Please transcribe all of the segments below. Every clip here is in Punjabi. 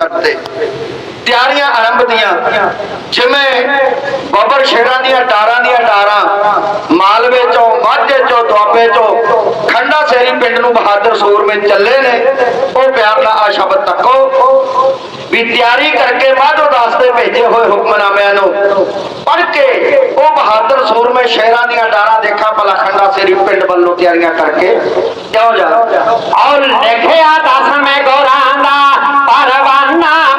ਤੇ ਤਿਆਰੀਆਂ ਆਰੰਭ ਦੀਆਂ। ਜਿਵੇਂ ਬੱਬਰ ਸ਼ੇਰਾਂ ਦੀਆਂ ਟਾਰਾਂ ਦੀਆਂ ਟਾਰਾਂ ਮਾਲਵੇ ਚੋਂ ਮਾਝੇ ਚੋਂ ਦੁਆਬੇ ਚੋਂ ਖੰਡਾ ਸੇਰੀ ਪਿੰਡ ਨੂੰ ਬਹਾਦਰ ਸੂਰਮੇ ਚੱਲੇ ਨੇ ਉਹ ਪਿਆਰ ਨਾਲ ਆ ਸ਼ਬਦ ਤੱਕੋ। ਵੀ ਤਿਆਰੀ ਕਰਕੇ ਮਾਧੋ ਦਾਸ ਦੇ ਭੇਜੇ ਹੋਏ ਹੁਕਮਨਾਮਿਆਂ ਨੂੰ ਪੜ੍ਹ ਕੇ ਉਹ ਬਹਾਦਰ ਸੂਰਮੇ ਸ਼ੇਰਾਂ ਦੀਆਂ ਟਾਰਾਂ ਦੇਖਾਂ ਭਲਾ ਖੰਡਾ ਸੇਰੀ ਪਿੰਡ ਵੱਲੋਂ ਤਿਆਰੀਆਂ ਕਰਕੇ। ਜਾਓ ਜਾ? ਔਰ ਲਿਖਿਆ ਦਸ ਮੈਂ ਗੋਰਾਂ ਦਾ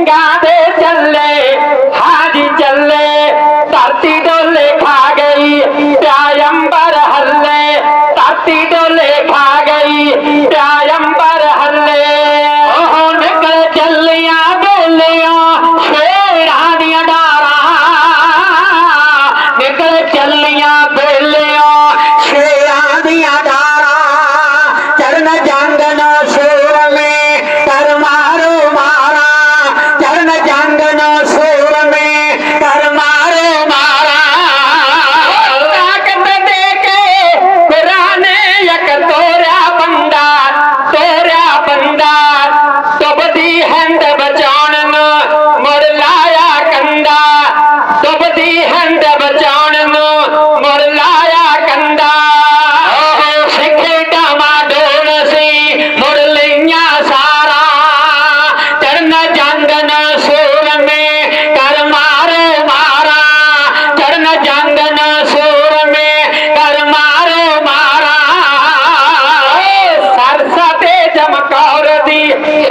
गंगा देव चले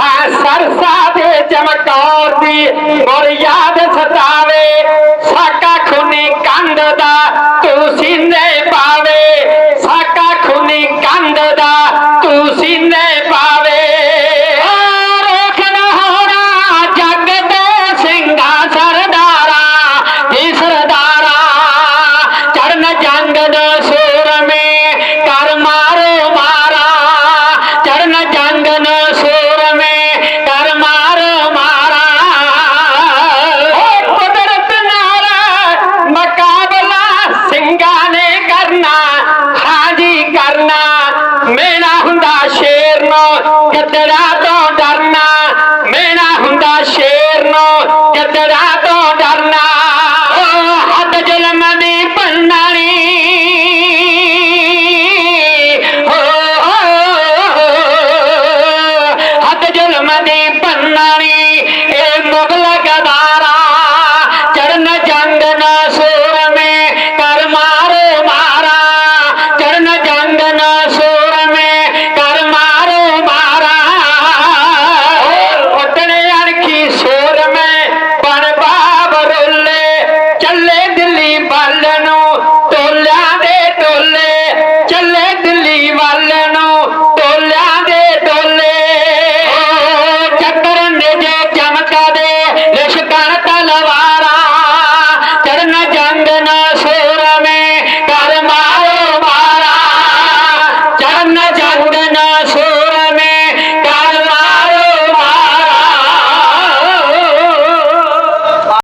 ਸਰਸਾ ਦੇ ਚਮਕੌਰ ਦੀ ਗੁਰ ਯਾਦ ਸਤਾਵੇ, ਸਾਕਾ ਖੁਨੀ ਕੰਧ ਦਾ ਤੂੰ ਸੀਨੇ ਪਾਵੇ, ਸਾਕਾ ਖੁਨੀ ਕੰਧ ਦਾ ਤੂੰ ਸੀਨੇ ਪਾਵੇ। আপনারা